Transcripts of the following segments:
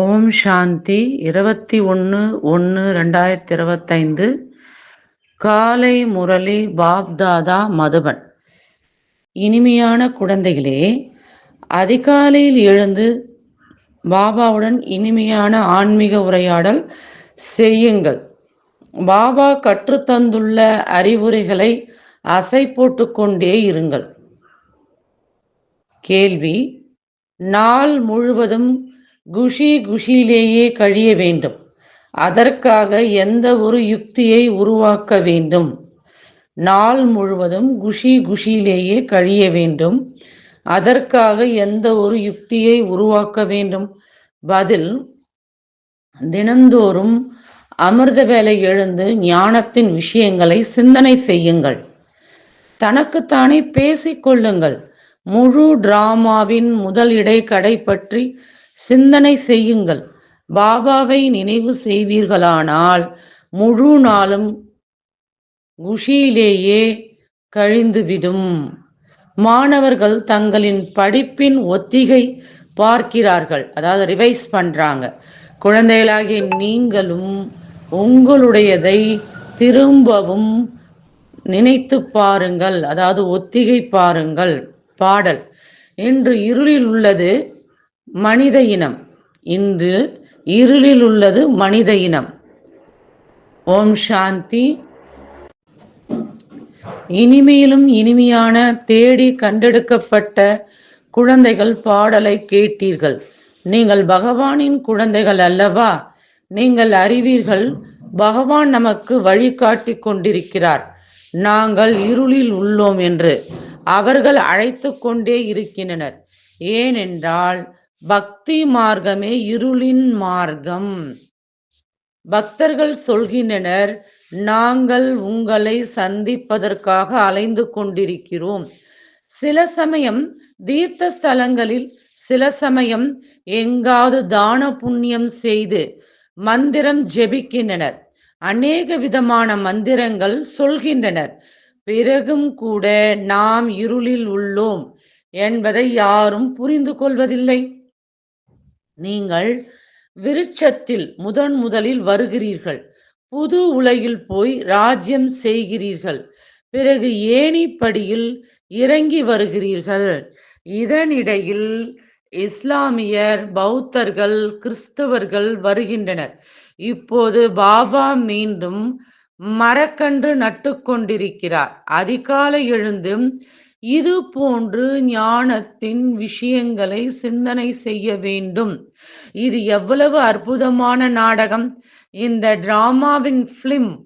ஓம் சாந்தி இருபத்தி ஒன்று ஒன்று ரெண்டாயிரத்தி இருபத்தைந்து. காலை முரளி பாப்தாதா மதுபன். இனிமையான குழந்தைகளே அதிகாலையில் எழுந்து பாபாவுடன் இனிமையான ஆன்மீக உரையாடல் செய்யுங்கள். பாபா கற்றுத்தந்துள்ள அறிவுரைகளை அசை போட்டுக்கொண்டே இருங்கள். கேள்வி நாள் முழுவதும் குஷி குஷியிலேயே கழிய வேண்டும். அதற்காக எந்த ஒரு யுக்தியை உருவாக்க வேண்டும். நாள் முழுவதும் குஷி குஷியிலேயே கழிய வேண்டும். அதற்காக எந்த ஒரு யுக்தியை உருவாக்க வேண்டும். பதில் தினந்தோறும் அமிர்த வேலை எழுந்து ஞானத்தின் விஷயங்களை சிந்தனை செய்யுங்கள். தனக்குத்தானே பேசிக்கொள்ளுங்கள் முழு டிராமாவின் முதல் இடைக்கடை பற்றி சிந்தனை செய்யுங்கள். பாபாவை நினைவு செய்வீர்களானால் முழு நாளும் குஷியிலேயே கழிந்துவிடும். மாணவர்கள் தங்களின் படிப்பின் ஒத்திகை பார்க்கிறார்கள். அதாவது ரிவைஸ் பண்றாங்க. குழந்தைகளாகிய நீங்களும் உங்களுடையதை திரும்பவும் நினைத்து பாருங்கள். அதாவது ஒத்திகை பாருங்கள். பாடல். இன்று இருளில் உள்ளது மனித இனம். இன்று இருளில் உள்ளது மனித இனம். ஓம் சாந்தி. இனிமையிலும் இனிமையான தேடி கண்டெடுக்கப்பட்ட குழந்தைகள் பாடலை கேட்டீர்கள். நீங்கள் பகவானின் குழந்தைகள் அல்லவா? நீங்கள் அறிவீர்கள் பகவான் நமக்கு வழிகாட்டி கொண்டிருக்கிறார். நாங்கள் இருளில் உள்ளோம் என்று அவர்கள் அழைத்து கொண்டே இருக்கின்றனர். ஏனென்றால் பக்தி மார்க்கமே இருளின் மார்க்கம். பக்தர்கள் சொல்கின்றனர் நாங்கள் உங்களை சந்திப்பதற்காக அலைந்து கொண்டிருக்கிறோம். சில சமயம் தீர்த்த ஸ்தலங்களில் சில சமயம் எங்காவது தான புண்ணியம் செய்து மந்திரம் ஜெபிக்கின்றனர். அநேக விதமான மந்திரங்கள் சொல்கின்றனர். பிறகும் கூட நாம் இருளில் உள்ளோம் என்பதை யாரும் புரிந்து கொள்வதில்லை. நீங்கள் விருட்சத்தில் முதன் முதலில் வருகிறீர்கள். புது உலகில் போய் ராஜ்யம் செய்கிறீர்கள். பிறகு ஏணிப்படியில் இறங்கி வருகிறீர்கள். இதனிடையில் இஸ்லாமியர் பௌத்தர்கள் கிறிஸ்தவர்கள் வருகின்றனர். இப்போது பாபா மீண்டும் மரக்கன்று நட்டு கொண்டிருக்கிறார். அதிகாலை எழுந்தும் இது போன்று ஞானத்தின் விஷயங்களை சிந்தனை செய்ய வேண்டும். இது எவ்வளவு அற்புதமான நாடகம். இந்த டிராமாவின் பிலிம்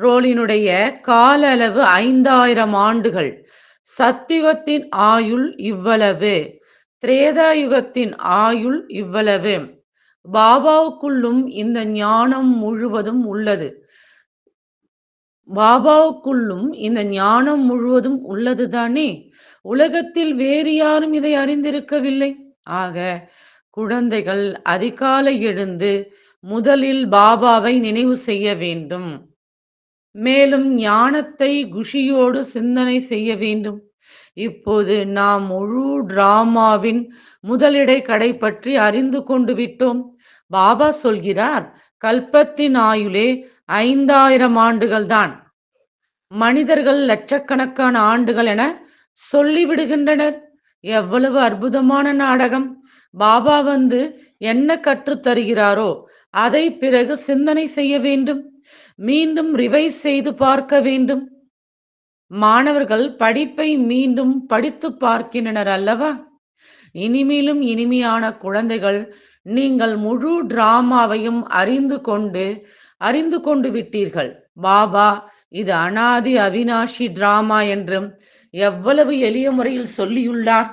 ரோலினுடைய கால அளவு ஐந்தாயிரம் ஆண்டுகள். சத்தியுகத்தின் ஆயுள் இவ்வளவு. திரேதாயுகத்தின் ஆயுள் இவ்வளவு. பாபாவுக்குள்ளும் இந்த ஞானம் முழுவதும் உள்ளது. பாபாவுக்குள்ளும் இந்த ஞானம் முழுவதும் உள்ளது தானே உலகத்தில் வேறு யாரும் இதை அறிந்திருக்கவில்லை. ஆக குழந்தைகள் அதிகாலை எழுந்து முதலில் பாபாவை நினைவு செய்ய வேண்டும். மேலும் ஞானத்தை குஷியோடு சிந்தனை செய்ய வேண்டும். இப்போது நாம் முழு டிராமாவின் முதலிடை கடை பற்றி அறிந்து கொண்டு விட்டோம். பாபா சொல்கிறார் கல்பத்தின் ஆயுளே ஐந்தாயிரம் ஆண்டுகள் தான் மனிதர்கள் லட்சக்கணக்கான ஆண்டுகள் என சொல்லிவிடுகின்றனர். எவ்வளவு அற்புதமான நாடகம். பாபா வந்து என்ன கற்று தருகிறாரோ அதை பிறகு சிந்தனை செய்ய வேண்டும். மீண்டும் ரிவைஸ் செய்து பார்க்க வேண்டும். மாணவர்கள் படிப்பை மீண்டும் படித்து பார்க்கின்றனர் அல்லவா? இனிமேலும் இனிமையான குழந்தைகள் நீங்கள் முழு டிராமாவையும் அறிந்து கொண்டு அறிந்து கொண்டு விட்டீர்கள். பாபா இது அனாதி அவினாஷி டிராமா என்றும் எவ்வளவு எளிய முறையில் சொல்லியுள்ளார்.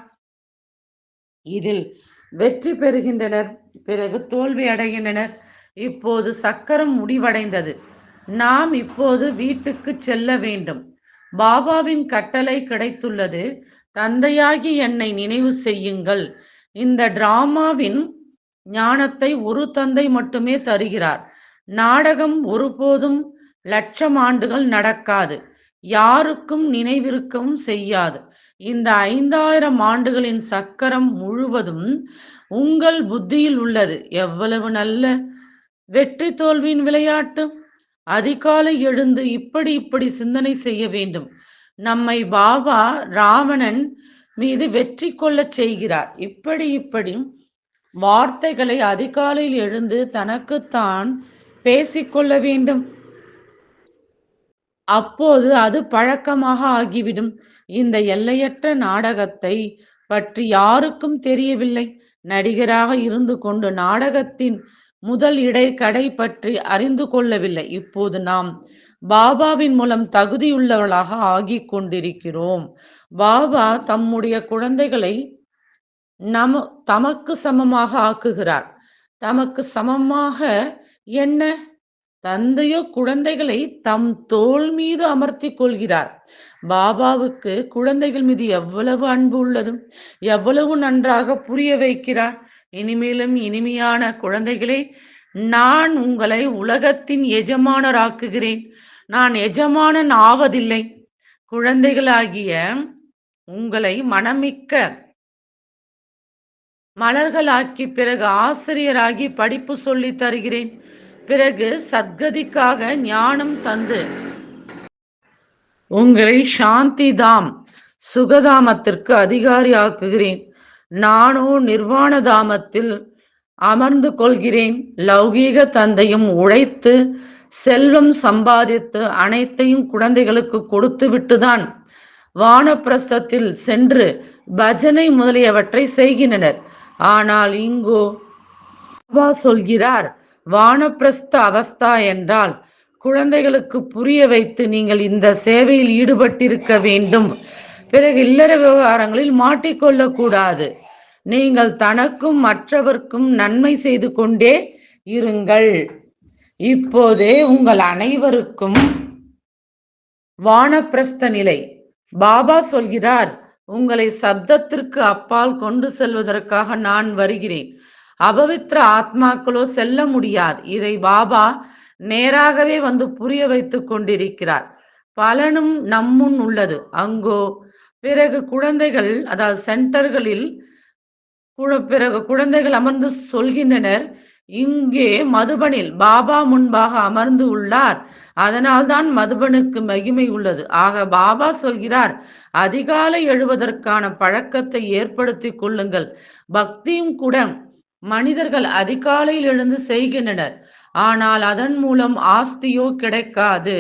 இதில் வெற்றி பெறுகின்றனர் பிறகு தோல்வி அடைகின்றனர். இப்போது சக்கரம் முடிவடைந்தது. நாம் இப்போது வீட்டுக்கு செல்ல வேண்டும். பாபாவின் கட்டளை கிடைத்துள்ளது. தந்தையாகி என்னை நினைவு செய்யுங்கள். இந்த டிராமாவின் ஞானத்தை ஒரு தந்தை மட்டுமே தருகிறார். நாடகம் ஒருபோதும் லட்சம் ஆண்டுகள் நடக்காது. யாருக்கும் நினைவிருக்கவும் செய்யாது. இந்த ஐந்தாயிரம் ஆண்டுகளின் சக்கரம் முழுவதும் உங்கள் புத்தியில் உள்ளது. எவ்வளவு நல்ல வெற்றி தோல்வியின் விளையாட்டு. அதிகாலை எழுந்து இப்படி இப்படி சிந்தனை செய்ய வேண்டும். நம்மை பாபா ராவணன் மீது வெற்றி கொள்ளச் செய்கிறார். இப்படி இப்படி வார்த்தைகளை அதிகாலையில் எழுந்து தனக்குத்தான் பேசிக்கொள்ள வேண்டும். அப்போது அது பழக்கமாக ஆகிவிடும். இந்த எல்லையற்ற நாடகத்தை பற்றி யாருக்கும் தெரியவில்லை. நடிகராக இருந்து கொண்டு நாடகத்தின் முதல் இடை கடை பற்றி அறிந்து கொள்ளவில்லை. இப்போது நாம் பாபாவின் மூலம் தகுதியுள்ளவர்களாக ஆகிக் கொண்டிருக்கிறோம். பாபா தம்முடைய குழந்தைகளை நம தமக்கு சமமாக ஆக்குகிறார். தமக்கு சமமாக என்ன? தந்தையோ குழந்தைகளை தம் தோல் மீது அமர்த்தி கொள்கிறார். பாபாவுக்கு குழந்தைகள் மீது எவ்வளவு அன்பு உள்ளதும் எவ்வளவு நன்றாக புரிய வைக்கிறார். இனிமேலும் இனிமையான குழந்தைகளே நான் உங்களை உலகத்தின் எஜமானராக்குகிறேன். நான் எஜமானன் ஆவதில்லை. குழந்தைகளாகிய உங்களை மனமிக்க மலர்களாக்கி பிறகு ஆசிரியராகி படிப்பு சொல்லி தருகிறேன். பிறகு சத்கதிக்காக ஞானம் தந்து. உங்களை சாந்தி தாம் சுகதாமத்திற்கு அதிகாரி ஆக்குகிறேன். நானோ நிர்வாண தாமத்தில் அமர்ந்து கொள்கிறேன். லௌகீக தந்தையும் உழைத்து செல்வம் சம்பாதித்து அனைத்தையும் குழந்தைகளுக்கு கொடுத்து விட்டுதான் வானப்பிரஸ்தத்தில் சென்று பஜனை முதலியவற்றை செய்கின்றனர். ஆனால் இங்கோ பாபா சொல்கிறார் வானப்பிரஸ்த அவஸ்தா என்றால் குழந்தைகளுக்கு புரிய வைத்து நீங்கள் இந்த சேவையில் ஈடுபட்டிருக்க வேண்டும். பிறகு இல்லற விவகாரங்களில் மாட்டிக்கொள்ளக்கூடாது. நீங்கள் தனக்கும் மற்றவர்க்கும் நன்மை செய்து கொண்டே இருங்கள். இப்போதே உங்கள் அனைவருக்கும் வானப்பிரஸ்த நிலை. பாபா சொல்கிறார் உங்களை சப்தத்திற்கு அப்பால் கொண்டு செல்வதற்காக நான் வருகிறேன். அபவித்திர ஆத்மாக்களோ செல்ல முடியாது. இதை பாபா நேராகவே வந்து புரிய வைத்துக் கொண்டிருக்கிறார். பலனும் நம்முன் உள்ளது. அங்கோ பிறகு குழந்தைகள் அதாவது சென்டர்களில் பிறகு குழந்தைகள் அமர்ந்து சொல்கின்றனர். இங்கே மதுபனில் பாபா முன்பாக அமர்ந்து உள்ளார். அதனால்தான் மதுபனுக்கு மகிமை உள்ளது. ஆக பாபா சொல்கிறார் அதிகாலை எழுவதற்கான பழக்கத்தை ஏற்படுத்தி கொள்ளுங்கள். பக்தியும் கூட மனிதர்கள் அதிகாலையில் எழுந்து செய்கின்றனர். ஆனால் அதன் மூலம் ஆஸ்தியோ கிடைக்காது.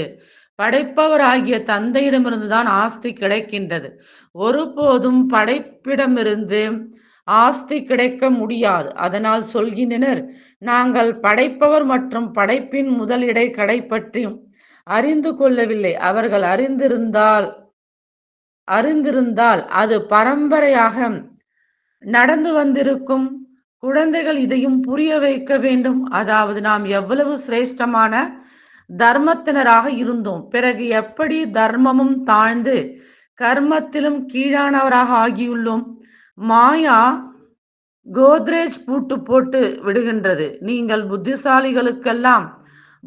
படைப்பவராகிய தந்தையிடமிருந்துதான் ஆஸ்தி கிடைக்கின்றது. ஒருபோதும் படைப்பிடமிருந்து ஆஸ்தி கிடைக்க முடியாது. அதனால் சொல்கின்றனர் நாங்கள் படைப்பவர் மற்றும் படைப்பின் முதலிடை கடை பற்றியும் அறிந்து கொள்ளவில்லை. அவர்கள் அறிந்திருந்தால் அறிந்திருந்தால் அது பரம்பரையாக நடந்து வந்திருக்கும். குழந்தைகள் இதையும் புரிய வைக்க வேண்டும். அதாவது நாம் எவ்வளவு சிரேஷ்டமான தர்மத்தினராக இருந்தோம். பிறகு எப்படி தர்மமும் தாழ்ந்து கர்மத்திலும் கீழானவராக ஆகியுள்ளோம்? மாயா கோத்ரேஜ் பூட்டு போட்டு விடுகின்றது. நீங்கள் புத்திசாலிகளுக்கெல்லாம்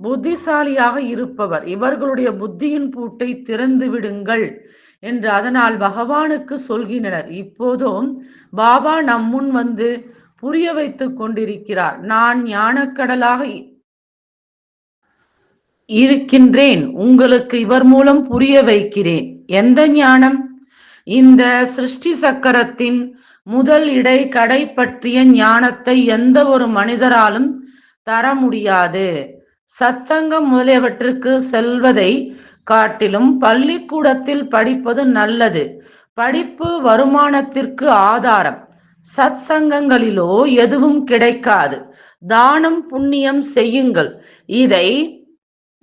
புத்திசாலியாக இருப்பவர். இவர்களுடைய புத்தியின் பூட்டை திறந்து விடுங்கள் என்று அதனால் பகவானுக்கு சொல்கின்றனர். இப்போதும் பாபா நம் முன் வந்து புரிய வைத்துக் கொண்டிருக்கிறார். நான் ஞானக்கடலாக இருக்கின்றேன். உங்களுக்கு இவர் மூலம் புரிய வைக்கிறேன். எந்த ஞானம்? இந்த சிருஷ்டி சக்கரத்தின் முதல் இடை கடை பற்றிய ஞானத்தை எந்த ஒரு மனிதராலும் தர முடியாது. சத்சங்கம் முதலியவற்றுக்கு செல்வதை காட்டிலும் பள்ளிக்கூடத்தில் படிப்பது நல்லது. படிப்பு வருமானத்திற்கு ஆதாரம். சத் சங்கங்களிலோ எதுவும் கிடைக்காது. தானம் புண்ணியம் செய்யுங்கள். இதை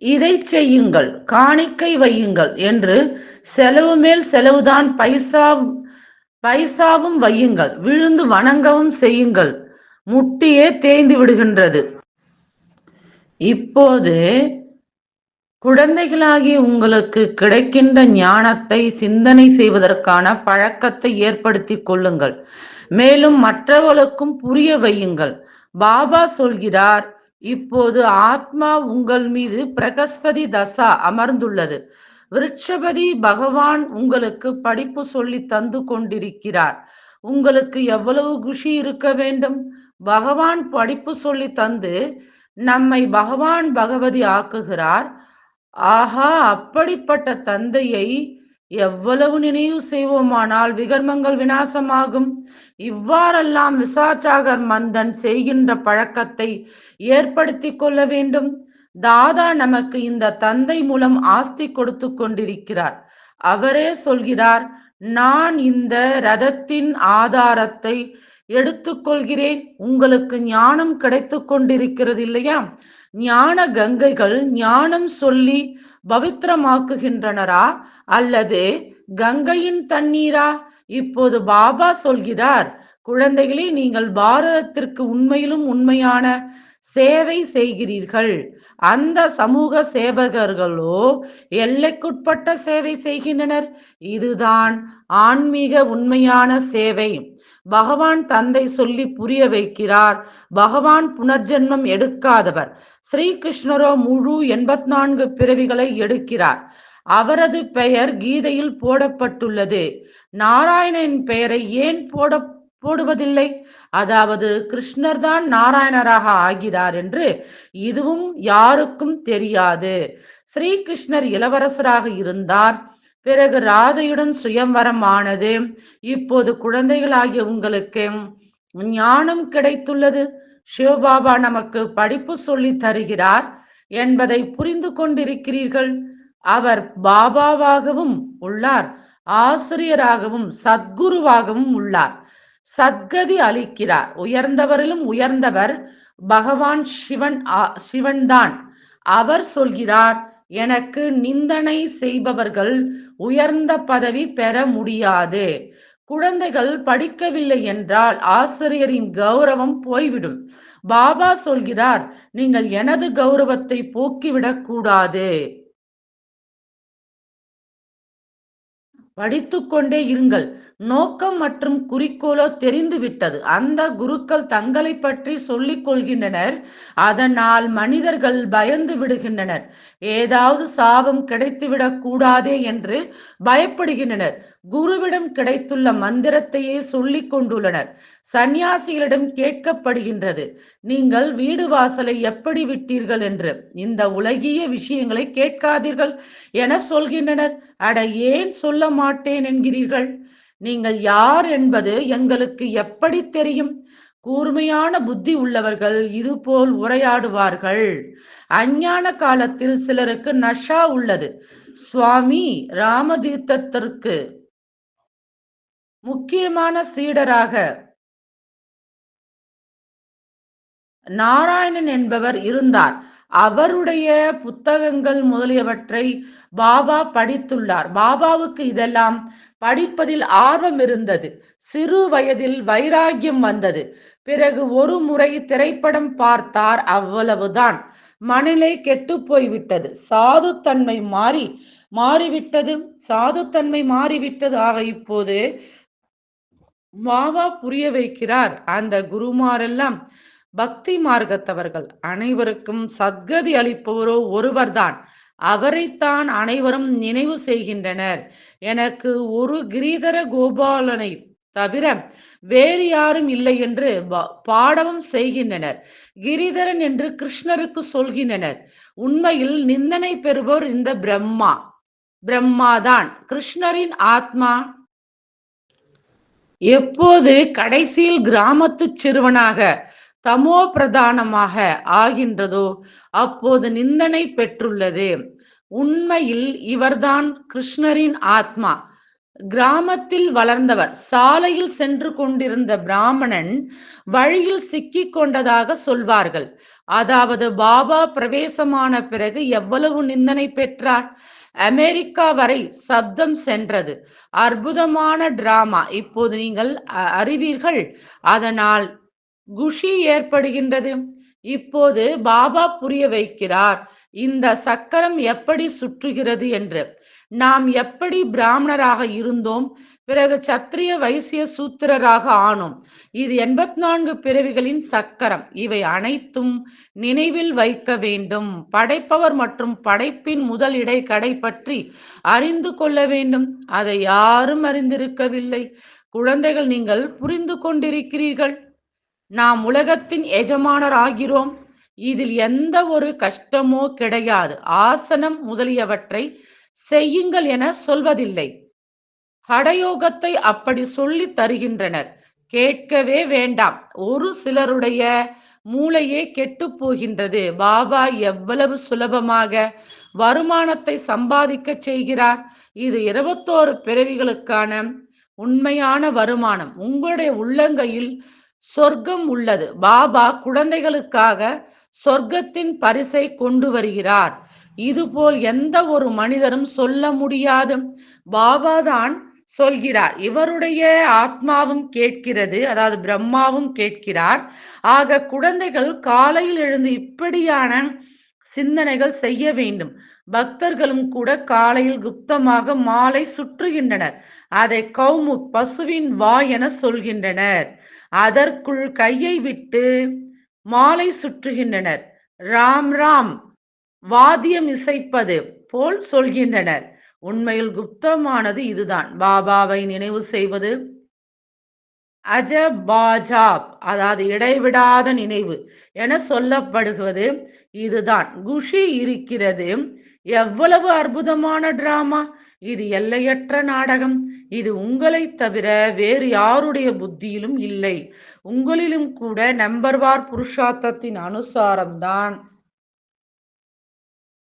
இதை செய்யுங்கள். காணிக்கை வையுங்கள் என்று செலவு மேல் செலவுதான் பைசா பைசாவும் வையுங்கள் விழுந்து வணங்கவும் செய்யுங்கள். முட்டியே தேய்ந்து விடுகின்றது. இப்போது குழந்தைகளாகிய உங்களுக்கு கிடைக்கின்ற ஞானத்தை சிந்தனை செய்வதற்கான பழக்கத்தை ஏற்படுத்தி கொள்ளுங்கள். மேலும் மற்றவர்களுக்கும் புரிய வையுங்கள். பாபா சொல்கிறார் இப்போது ஆத்மா உங்கள் மீது பிரகஸ்பதி தசா அமர்ந்துள்ளது. விருட்சபதி பகவான் உங்களுக்கு படிப்பு சொல்லி தந்து கொண்டிருக்கிறார். உங்களுக்கு எவ்வளவு குஷி இருக்க வேண்டும்? பகவான் படிப்பு சொல்லி தந்து நம்மை பகவான் பகவதி ஆக்குகிறார். ஆஹா அப்படிப்பட்ட தந்தையை எவ்வளவு நினைவு செய்வோமானால் விகர்மங்கள் விநாசமாகும். இவ்வாறெல்லாம் விசாச்சாகர் மந்தன் செய்கின்ற பழக்கத்தை ஏற்படுத்தி கொள்ள வேண்டும். தாதா நமக்கு இந்த தந்தை மூலம் ஆஸ்தி கொடுத்து கொண்டிருக்கிறார். அவரே சொல்கிறார் நான் இந்த ரதத்தின் ஆதாரத்தை எடுத்துக்கொள்கிறேன் உங்களுக்கு ஞானம் கிடைத்து கொண்டிருக்கிறது இல்லையா? ஞான கங்கைகள் ஞானம் சொல்லி பவித்திரமாக்குகின்றனரா? அல்லது கங்கையின் தண்ணீரா? இப்போது பாபா சொல்கிறார் குழந்தைகளே நீங்கள் பாரதத்திற்கு உண்மையிலும் உண்மையான சேவை செய்கிறீர்கள். அந்த சமூக சேவகர்களோ எல்லைக்குட்பட்ட சேவை செய்கின்றனர். இதுதான் ஆன்மீக உண்மையான சேவை. பகவான் தந்தை சொல்லி புரிய வைக்கிறார். பகவான் புனர்ஜென்மம் எடுக்காதவர். ஸ்ரீகிருஷ்ணரோ முழு எண்பத்தி நான்கு பிறவிகளை எடுக்கிறார். அவரது பெயர் கீதையில் போடப்பட்டுள்ளது. நாராயணன் பெயரை ஏன் போட போடுவதில்லை. அதாவது கிருஷ்ணர் தான் நாராயணராக ஆகிறார் என்று இதுவும் யாருக்கும் தெரியாது. ஸ்ரீகிருஷ்ணர் இளவரசராக இருந்தார். பிறகு ராதையுடன் சுயம்வரம் ஆனது இப்போது குழந்தைகளாகிய உங்களுக்கு ஞானம் கிடைத்துள்ளது. சிவபாபா நமக்கு படிப்பு சொல்லி தருகிறார் என்பதை புரிந்து கொண்டிருக்கிறீர்கள். அவர் பாபாவாகவும் உள்ளார். ஆசிரியராகவும் சத்குருவாகவும் உள்ளார். சத்கதி அளிக்கிறார். உயர்ந்தவரிலும் உயர்ந்தவர் பகவான் சிவன் சிவன்தான். அவர் சொல்கிறார் எனக்கு நிந்தனை செய்பவர்கள் உயர்ந்த பதவி பெற முடியாது. குழந்தைகள் படிக்கவில்லை என்றால் ஆசிரியரின் கௌரவம் போய்விடும். பாபா சொல்கிறார் நீங்கள் எனது கௌரவத்தை போக்கிவிடக் கூடாது. படித்துக்கொண்டே இருங்கள். நோக்கம் மற்றும் குறிக்கோளோ தெரிந்து விட்டது அந்த குருக்கள் தங்களை பற்றி சொல்லிக் கொள்கின்றனர். அதனால் மனிதர்கள் பயந்து விடுகின்றனர். ஏதாவது சாபம் கிடைத்துவிடக் கூடாதே என்று பயப்படுகின்றனர். குருவிடம் கிடைத்துள்ள மந்திரத்தையே சொல்லிக் கொண்டுள்ளனர். சந்நியாசிகளிடம் கேட்கப்படுகின்றது. நீங்கள் வீடு வாசலை எப்படி விட்டீர்கள் என்று? இந்த உலகிய விஷயங்களை கேட்காதீர்கள் என சொல்கின்றனர். அட ஏன் சொல்ல மாட்டேன் என்கிறீர்கள். நீங்கள் யார் என்பது எங்களுக்கு எப்படி தெரியும்? கூர்மையான புத்தி உள்ளவர்கள் இதுபோல் உரையாடுவார்கள். அஞ்ஞான காலத்தில் சிலருக்கு நஷா உள்ளது. சுவாமி ராமதீர்த்தத்திற்கு முக்கியமான சீடராக நாராயணன் என்பவர் இருந்தார். அவருடைய புத்தகங்கள் முதலியவற்றை பாபா படித்துள்ளார். பாபாவுக்கு இதெல்லாம் படிப்பதில் ஆர்வம் இருந்தது. சிறு வயதில் வைராகியம் வந்தது. பிறகு ஒரு முறை திரைப்படம் பார்த்தார் அவ்வளவுதான். மனநிலை கெட்டு போய்விட்டது. சாதுத்தன்மை மாறி மாறிவிட்டது. சாதுத்தன்மை மாறிவிட்டது. ஆக இப்போது மாவா புரிய வைக்கிறார். அந்த குருமாரெல்லாம் பக்தி மார்க்கத்தவர்கள். அனைவருக்கும் சத்கதி அளிப்பவரோ ஒருவர்தான். அவரைத்தான் அனைவரும் நினைவு செய்கின்றனர். எனக்கு ஒரு கிரீதர கோபாலனை தவிர வேறு யாரும் இல்லை என்று பாடவும் செய்கின்றனர். கிரிதரன் என்று கிருஷ்ணருக்கு சொல்கின்றனர். உண்மையில் நிந்தனை பெறுபவர் இந்த பிரம்மா. பிரம்மாதான். கிருஷ்ணரின் ஆத்மா. எப்போது கடைசியில் கிராமத்து சிறுவனாக தமோ பிரதானமாக ஆகின்றதோ அப்போது நிந்தனை பெற்றுள்ளது. உண்மையில் இவர்தான் கிருஷ்ணரின் ஆத்மா. கிராமத்தில் வளர்ந்தவர் சாலையில் சென்று கொண்டிருந்த பிராமணன் வழியில் சிக்கி கொண்டதாக சொல்வார்கள். அதாவது பாபா பிரவேசமான பிறகு எவ்வளவு நிந்தனை பெற்றார்? அமெரிக்கா வரை சப்தம் சென்றது. அற்புதமான டிராமா. இப்போது நீங்கள் அறிவீர்கள். அதனால் குஷி ஏற்படுகின்றது. இப்போது பாபா புரிய வைக்கிறார். இந்த சக்கரம் எப்படி சுற்றுகிறது என்று. நாம் எப்படி பிராமணராக இருந்தோம். பிறகு சத்திரிய வைசிய சூத்திரராக ஆனோம். இது எண்பத்தி நான்கு பிறவிகளின் சக்கரம். இவை அனைத்தும் நினைவில் வைக்க வேண்டும். படைப்பவர் மற்றும் படைப்பின் முதல் இடைக்கடை பற்றி அறிந்து கொள்ள வேண்டும். அதை யாரும் அறிந்திருக்கவில்லை. குழந்தைகள் நீங்கள் புரிந்து கொண்டிருக்கிறீர்கள். நாம் உலகத்தின் எஜமானர் ஆகிறோம் இதில் எந்த ஒரு கஷ்டமோ கிடையாது. ஆசனம் முதலியவற்றை செய்யுங்கள் என சொல்வதில்லை. ஹடயோகத்தை அப்படி சொல்லி தருகின்றனர். கேட்கவே வேண்டாம். ஒரு சிலருடைய மூளையே கெட்டு போகின்றது. பாபா எவ்வளவு சுலபமாக வருமானத்தை சம்பாதிக்க செய்கிறார். இது இருபத்தோரு பிறவிகளுக்கான உண்மையான வருமானம். உங்களுடைய உள்ளங்கையில் சொர்க்கம் உள்ளது. பாபா குழந்தைகளுக்காக சொர்க்கத்தின் பரிசை கொண்டு வருகிறார். இதுபோல் எந்த ஒரு மனிதரும் சொல்ல முடியாது. பாபாதான் சொல்கிறார். இவருடைய ஆத்மாவும் கேட்கிறது. அதாவது பிரம்மாவும் கேட்கிறார். ஆக குழந்தைகள் காலையில் எழுந்து இப்படியான சிந்தனைகள் செய்ய வேண்டும். பக்தர்களும் கூட காலையில் குப்தமாக மாலை சுற்றுகின்றனர். அதை கௌமுக் பசுவின் வா என சொல்கின்றனர். அதற்குள் கையை விட்டு மாலை சுற்றுகின்றனர். ராம் ராம் வாத்தியம் இசைப்பது போல் சொல்கின்றனர். உண்மையில் குப்தமானது இதுதான். பாபாவை நினைவு செய்வது அஜபாஜாப் அதாவது இடைவிடாத நினைவு என சொல்லப்படுவது இதுதான். குஷி இருக்கிறது. எவ்வளவு அற்புதமான டிராமா இது எல்லையற்ற நாடகம். இது உங்களை தவிர வேறு யாருடைய புத்தியிலும் இல்லை. உங்களிலும் கூட நம்பர்வார் புருஷார்த்தத்தின் அனுசாரம்தான்.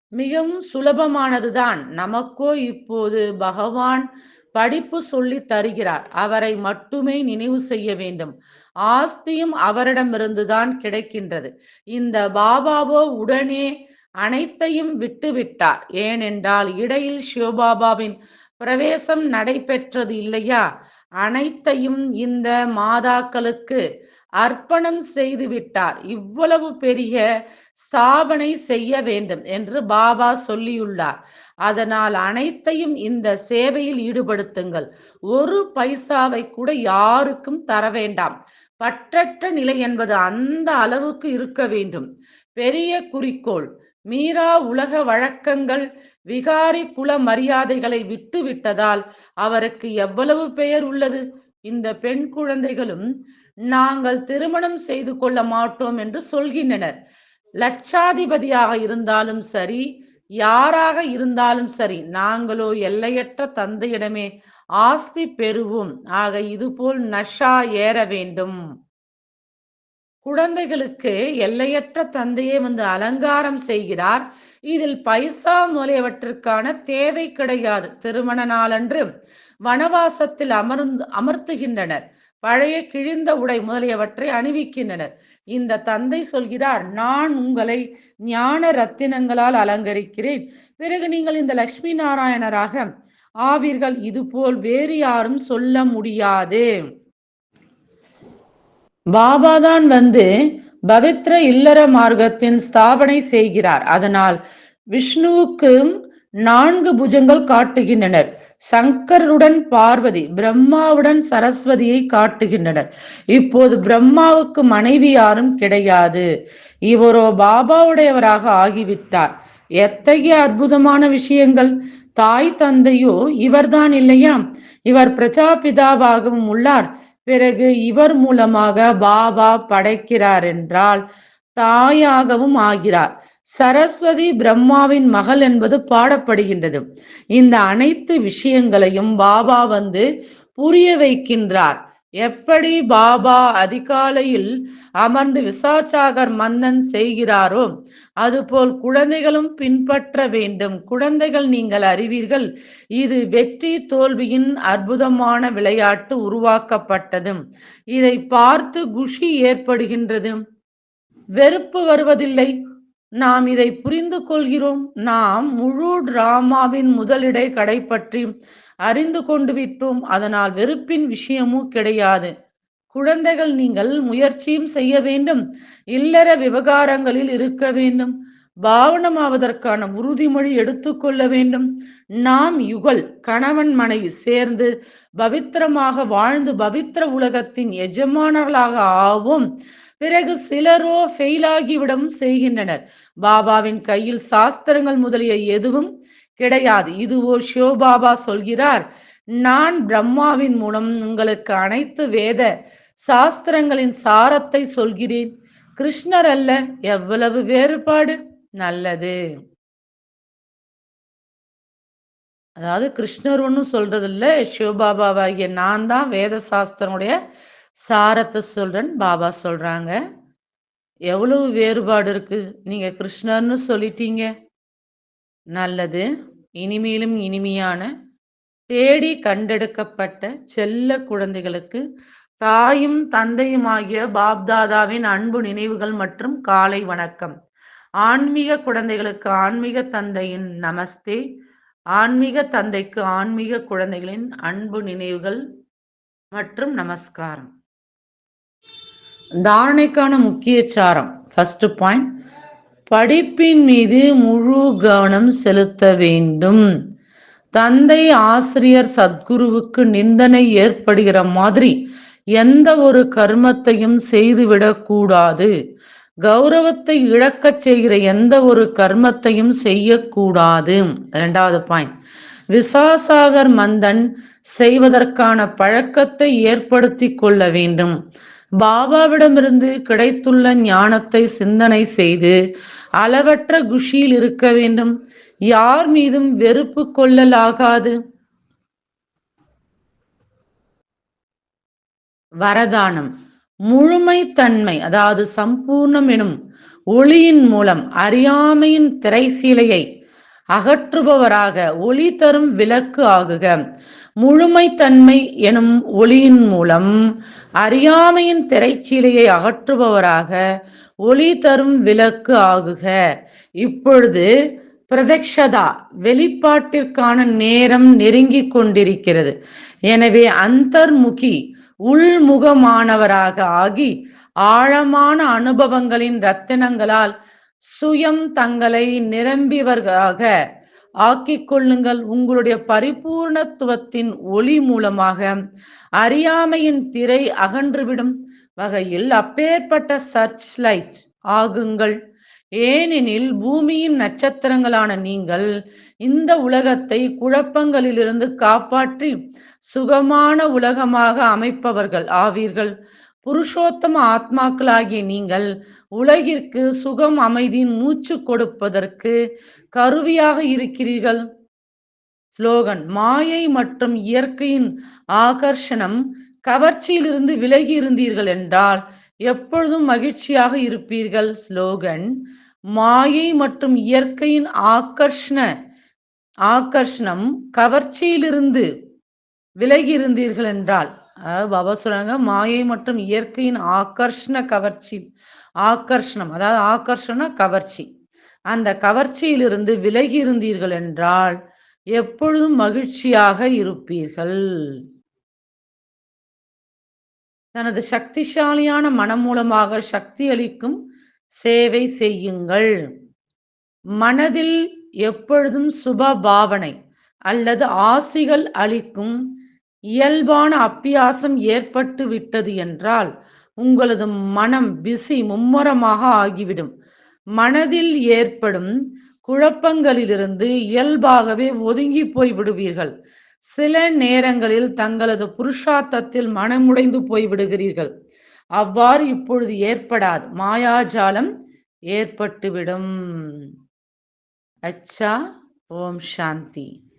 மிகவும் சுலபமானதுதான். நமக்கோ இப்போது பகவான் படிப்பு சொல்லி தருகிறார். அவரை மட்டுமே நினைவு செய்ய வேண்டும். ஆஸ்தியும் அவரிடமிருந்துதான் கிடைக்கின்றது. இந்த பாபாவோ உடனே அனைத்தையும் விட்டுவிட்டார். ஏனென்றால் இடையில் சிவபாபாவின் பிரவேசம் நடைபெற்றது இல்லையா? அனைத்தையும் இந்த மாதாக்களுக்கு அர்ப்பணம் செய்து விட்டார். இவ்வளவு பெரிய ஸ்தாபனை செய்ய வேண்டும் என்று பாபா சொல்லியுள்ளார். அதனால் அனைத்தையும் இந்த சேவையில் ஈடுபடுத்துங்கள். ஒரு பைசாவை கூட யாருக்கும் தர வேண்டாம். பற்றற்ற நிலை என்பது அந்த அளவுக்கு இருக்க வேண்டும். பெரிய குறிக்கோள். மீரா உலக வழக்கங்கள் விகாரி குல மரியாதைகளை விட்டு விட்டதால் அவருக்கு எவ்வளவு பெயர் உள்ளது? இந்த பெண் குழந்தைகளும் நாங்கள் திருமணம் செய்து கொள்ள மாட்டோம் என்று சொல்கின்றனர். லட்சாதிபதியாக இருந்தாலும் சரி யாராக இருந்தாலும் சரி நாங்களோ எல்லையற்ற தந்தையிடமே ஆஸ்தி பெறுவோம். ஆக இதுபோல் நஷா ஏற வேண்டும். குழந்தைகளுக்கு எல்லையற்ற தந்தையே வந்து அலங்காரம் செய்கிறார். இதில் பைசா முதலியவற்றிற்கான தேவை கிடையாது. திருமண நாளன்று வனவாசத்தில் அமர்ந்து அமர்த்துகின்றனர். பழைய கிழிந்த உடை முதலியவற்றை அணிவிக்கின்றனர். இந்த தந்தை சொல்கிறார் நான் உங்களை ஞான ரத்தினங்களால் அலங்கரிக்கிறேன். பிறகு நீங்கள் இந்த லட்சுமி நாராயணராக ஆவீர்கள். இதுபோல் வேறு யாரும் சொல்ல முடியாது. பாபாதான் வந்து பவித்ர இல்லற மார்க்கத்தின் ஸ்தாபனை செய்கிறார். அதனால் விஷ்ணுவுக்கும் நான்கு புஜங்கள் காட்டுகின்றனர். சங்கருடன் பார்வதி பிரம்மாவுடன் சரஸ்வதியை காட்டுகின்றனர். இப்போது பிரம்மாவுக்கு மனைவி யாரும் கிடையாது. இவரோ பாபாவுடையவராக ஆகிவிட்டார். எத்தகைய அற்புதமான விஷயங்கள்! தாய் தந்தையோ இவர்தான் இல்லையா இவர் பிரஜாபிதாவாகவும் உள்ளார். பிறகு இவர் மூலமாக பாபா படைக்கிறார் என்றால் தாயாகவும் ஆகிறார். சரஸ்வதி பிரம்மாவின் மகள் என்பது பாடப்படுகின்றது. இந்த அனைத்து விஷயங்களையும் பாபா வந்து புரிய வைக்கின்றார். எப்படி பாபா அதிகாலையில் அமர்ந்து விசாச்சாகர் மன்னன் செய்கிறாரோ அதுபோல் குழந்தைகளும் பின்பற்ற வேண்டும். குழந்தைகள் நீங்கள் அறிவீர்கள் இது வெற்றி தோல்வியின் அற்புதமான விளையாட்டு உருவாக்கப்பட்டது. இதை பார்த்து குஷி ஏற்படுகின்றது. வெறுப்பு வருவதில்லை. நாம் இதை புரிந்து கொள்கிறோம். நாம் முழு டிராமாவின் முதலிடை கடைப்பற்றி அறிந்து கொண்டு விட்டோம். அதனால் வெறுப்பின் விஷயமும் கிடையாது. குழந்தைகள் நீங்கள் முயற்சியும் செய்ய வேண்டும். இல்லற விவகாரங்களில் இருக்க வேண்டும். பாவனமாவதற்கான உறுதிமொழி எடுத்துக்கொள்ள வேண்டும். நாம் யுகல் கணவன் மனைவி சேர்ந்து பவித்திரமாக வாழ்ந்து பவித்திர உலகத்தின் எஜமானர்களாக ஆவோம். பிறகு சிலரோ ஃபெயிலாகிவிடவும் செய்கின்றனர். பாபாவின் கையில் சாஸ்திரங்கள் முதலிய எதுவும் கிடையாது. இதுவோ சிவபாபா சொல்கிறார் நான் பிரம்மாவின் மூலம் உங்களுக்கு அனைத்து வேத சாஸ்திரங்களின் சாரத்தை சொல்கிறேன். கிருஷ்ணர் அல்ல எவ்வளவு வேறுபாடு? நல்லது. அதாவது கிருஷ்ணர் ஒன்றும் சொல்றது இல்ல சிவபாபாவாகிய நான் தான் வேத சாஸ்திரனுடைய சாரத்தை சொல்றேன் பாபா சொல்றாங்க. எவ்வளவு வேறுபாடு இருக்கு? நீங்க கிருஷ்ணர்னு சொல்லிட்டீங்க. நல்லது. இனிமேலும் இனிமையான தேடி கண்டெடுக்கப்பட்ட செல்ல குழந்தைகளுக்கு தாயும் தந்தையுமாகிய பாப்தாதாவின் அன்பு நினைவுகள் மற்றும் காலை வணக்கம். ஆன்மீக குழந்தைகளுக்கு ஆன்மீக தந்தையின் நமஸ்தே. ஆன்மீக தந்தைக்கு ஆன்மீக குழந்தைகளின் அன்பு நினைவுகள் மற்றும் நமஸ்காரம். தாரணைக்கான முக்கிய சாரம் ஃபர்ஸ்ட் பாயிண்ட் படிப்பின் மீது முழு கவனம் செலுத்த வேண்டும். தந்தை ஆசிரியர் சத்குருவுக்கு நிந்தனை ஏற்படுகிற மாதிரி எந்த ஒரு கர்மத்தையும் செய்துவிடக் கூடாது. கௌரவத்தை இழக்கச் செய்கிற எந்த ஒரு கர்மத்தையும் செய்யக்கூடாது இரண்டாவது பாயிண்ட் விசாசாகர் மந்தன் செய்வதற்கான பழக்கத்தை ஏற்படுத்தி கொள்ள வேண்டும். பாபாவிடமிருந்து கிடைத்துள்ள ஞானத்தை சிந்தனை செய்து அளவற்ற குஷியில் இருக்க வேண்டும். யார் மீதும் வெறுப்பு கொள்ளலாகாது. வரதானம். முழுமைத்தன்மை அதாவது சம்பூர்ணம் எனும் ஒளியின் மூலம் அறியாமையின் திரைசீலையை அகற்றுபவராக ஒளி தரும் விளக்கு ஆகுக. முழுமைத்தன்மை எனும் ஒளியின் மூலம் அறியாமையின் திரைச்சீலையை அகற்றுபவராக ஒளி தரும் விளக்கு ஆகுக. இப்பொழுது பிரதக்ஷதா வெளிப்பாட்டிற்கான நேரம் நெருங்கிக் கொண்டிருக்கிறது. எனவே அந்தர்முகி உள்முகமானவராக ஆகி ஆழமான அனுபவங்களின் ரத்தினங்களால் சுயம் தங்களை நிரம்பியவர்களாக ஆக்கிக் கொள்ளுங்கள். உங்களுடைய பரிபூர்ணத்துவத்தின் ஒளி மூலமாக அறியாமையின் திரை அகன்றுவிடும். வகையில் அப்பேற்பட்ட சர்ச் லைட் ஆகுங்கள். ஏனெனில் பூமியின் நட்சத்திரங்களான நீங்கள் இந்த உலகத்தை குழப்பங்களிலிருந்து காப்பாற்றி சுகமான உலகமாக அமைப்பவர்கள் ஆவீர்கள். புருஷோத்தம ஆத்மாக்களாகிய நீங்கள் உலகிற்கு சுகம் அமைதியின் மூச்சு கொடுப்பதற்கு கருவியாக இருக்கிறீர்கள். ஸ்லோகன் மாயை மற்றும் இயற்கையின் ஆகர்ஷணம் கவர்ச்சியிலிருந்து விலகி இருந்தீர்கள் என்றால் எப்பொழுதும் மகிழ்ச்சியாக இருப்பீர்கள். ஸ்லோகன் மாயை மற்றும் இயற்கையின் ஆகர்ஷண ஆகர்ஷணம் கவர்ச்சியிலிருந்து விலகி இருந்தீர்கள் என்றால் பாபா சொல்றாங்க மாயை மற்றும் இயற்கையின் ஆகர்ஷண கவர்ச்சி ஆகர்ஷணம் அதாவது ஆகர்ஷண கவர்ச்சி. அந்த கவர்ச்சியிலிருந்து விலகி இருந்தீர்கள் என்றால் எப்பொழுதும் மகிழ்ச்சியாக இருப்பீர்கள். தனது சக்திசாலியான மனம் மூலமாக சக்தி அளிக்கும் சேவை செய்யுங்கள். மனதில் எப்பொழுதும் சுப பாவனை அல்லது ஆசிகள் அளிக்கும் இயல்பான அப்பியாசம் ஏற்பட்டு விட்டது என்றால் உங்களது மனம் பிசி மும்முரமாக ஆகிவிடும். மனதில் ஏற்படும் குழப்பங்களிலிருந்து இயல்பாகவே ஒதுங்கி போய் விடுவீர்கள் சில நேரங்களில் தங்களது புருஷார்த்தத்தில் மனமுடைந்து போய் விடுகிறீர்கள். அவ்வாறு இப்பொழுது ஏற்படாது. மாயாஜாலம் ஏற்பட்டுவிடும். அச்சா ஓம் சாந்தி.